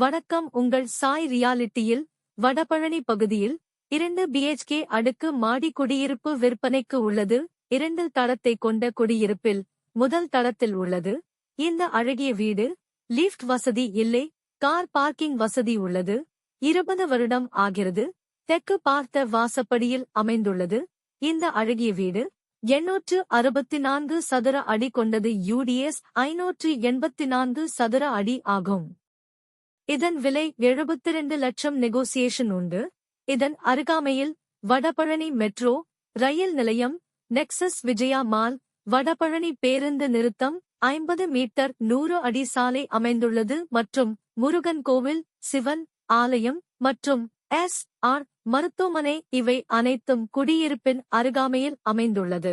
வணக்கம். உங்கள் சாய் ரியாலிட்டியில் வடபழனி பகுதியில் இரண்டு பிஹெச்கே அடுக்கு மாடி குடியிருப்பு விற்பனைக்கு உள்ளது. இரண்டு தளத்தை கொண்ட குடியிருப்பில் முதல் தளத்தில் உள்ளது. இந்த அழகிய வீடு லிஃப்ட் வசதி இல்லை. கார் பார்க்கிங் வசதி உள்ளது. இருபது வருடம் ஆகிறது. தெற்கு பார்த்த வாசப்படியில் அமைந்துள்ளது. இந்த அழகிய வீடு எண்ணூற்று அறுபத்தி நான்கு சதுர அடி கொண்டது. யூடிஎஸ் ஐநூற்று எண்பத்தி நான்கு சதுர அடி ஆகும். இதன் விலை எழுபத்திரண்டு லட்சம் நெகோசியேஷன் உண்டு. இதன் அருகாமையில் வடபழனி மெட்ரோ ரயில் நிலையம் நெக்சஸ் விஜயா மால் வடபழனி பேருந்து நிறுத்தம் ஐம்பது மீட்டர் நூறு அடி சாலை அமைந்துள்ளது மற்றும் முருகன் கோவில் சிவன் ஆலயம் மற்றும் எஸ் ஆர் மருத்துவமனை இவை அனைத்தும் குடியிருப்பின் அருகாமையில் அமைந்துள்ளது.